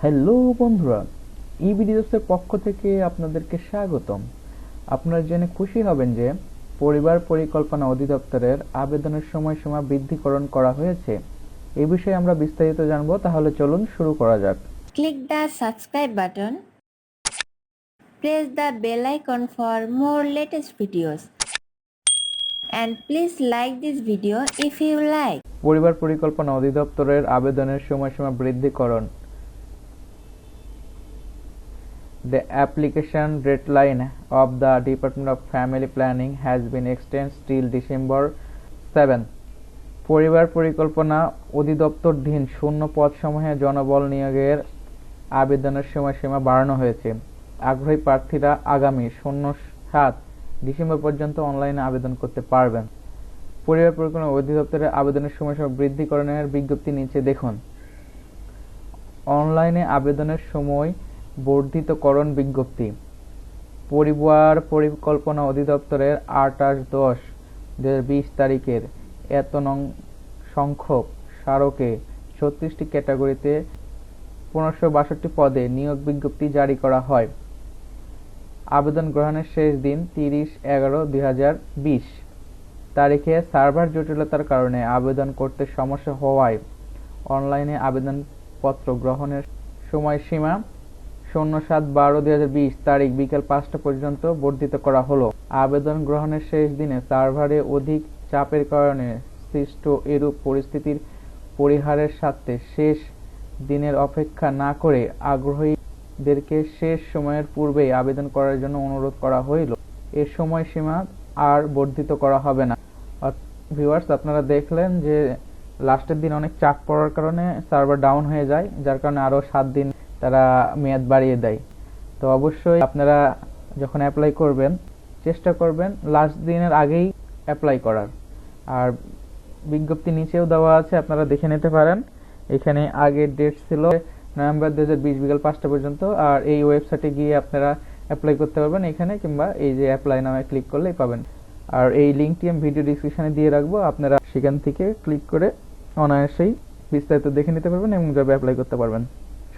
Hello বন্ধুরা ই ভিডিওসের পক্ষ থেকে আপনাদেরকে স্বাগতম আপনারা জেনে খুশি হবেন যে পরিবার পরিকল্পনা অধিদপ্তরের আবেদনের সময়সীমা বৃদ্ধিকরণ করা হয়েছে এই বিষয়ে আমরা বিস্তারিত জানব তাহলে চলুন শুরু করা যাক Click the subscribe button. Press the bell icon for more latest videos. And please like this video if you like. পরিবার পরিকল্পনা অধিদপ্তরের আবেদনের সময়সীমা বৃদ্ধিকরণ The application deadline of the Department of Family Planning has been extended till December 7. পরিবার পরিকল্পনা অধিদপ্তরধীন শূন্য পদসমূহে জনবল নিয়োগের আবেদনের সময়সীমা বাড়ানো হয়েছে। আগ্রহী প্রার্থীরা আগামী শূন্য সাত ডিসেম্বর পর্যন্ত অনলাইনে আবেদন করতে পারবেন। পরিবার পরিকল্পনা অধিদপ্তরের আবেদনের সময়সীমা বৃদ্ধিকরণের বিজ্ঞপ্তি নিচে দেখুন। অনলাইনে আবেদনের সময় বর্ধিতকরণ বিজ্ঞপ্তি। পরিবার পরিকল্পনা অধিদপ্তরের আটাশ দশ দু তারিখের এত নং সংখ্যক স্মারকে ছত্রিশটি ক্যাটাগরিতে পনেরোশো বাষট্টি পদে নিয়োগ বিজ্ঞপ্তি জারি করা হয়। আবেদন গ্রহণের শেষ দিন তিরিশ এগারো দুই তারিখে সার্ভার জটিলতার কারণে আবেদন করতে সমস্যা হওয়ায় অনলাইনে আবেদনপত্র গ্রহণের সময়সীমা শূন্য সাত বারো দুই হাজার বিশ তারিখ বিকেল পাঁচটা পর্যন্ত বর্ধিত করা হলো। আবেদন গ্রহণের শেষ দিনে সার্ভারে অধিক চাপের কারণে সৃষ্ট এরূপ পরিস্থিতির পরিহারের স্বার্থে শেষ দিনের অপেক্ষা না করে আগ্রহীদেরকে শেষ সময়ের পূর্বেই আবেদন করার জন্য অনুরোধ করা হইল। এর সময়সীমা আর বর্ধিত করা হবে না। ভিউয়ার্স আপনারা দেখলেন যে লাস্টের দিন অনেক চাপ পড়ার কারণে সার্ভার ডাউন হয়ে যায়, যার কারণে আরও সাত দিন তারা মেয়াদ বাড়িয়ে দেয়। তো অবশ্যই আপনারা যখন অ্যাপ্লাই করবেন, চেষ্টা করবেন লাস্ট দিনের আগেই অ্যাপ্লাই করার। আর বিজ্ঞপ্তি নিচেও দেওয়া আছে, আপনারা দেখে নিতে পারেন। এখানে আগের ডেট ছিল নভেম্বর দু হাজার বিশ বিকাল পাঁচটা পর্যন্ত, আর এই ওয়েবসাইটে গিয়ে আপনারা অ্যাপ্লাই করতে পারবেন এখানে, কিংবা এই যে অ্যাপ্লাই নামে ক্লিক করলেই পাবেন। আর এই লিঙ্কটি আমি ভিডিও ডিসক্রিপশনে দিয়ে রাখব, আপনারা সেখান থেকে ক্লিক করে অনায়াসেই বিস্তারিত দেখে নিতে পারবেন এবং জবে অ্যাপ্লাই করতে পারবেন।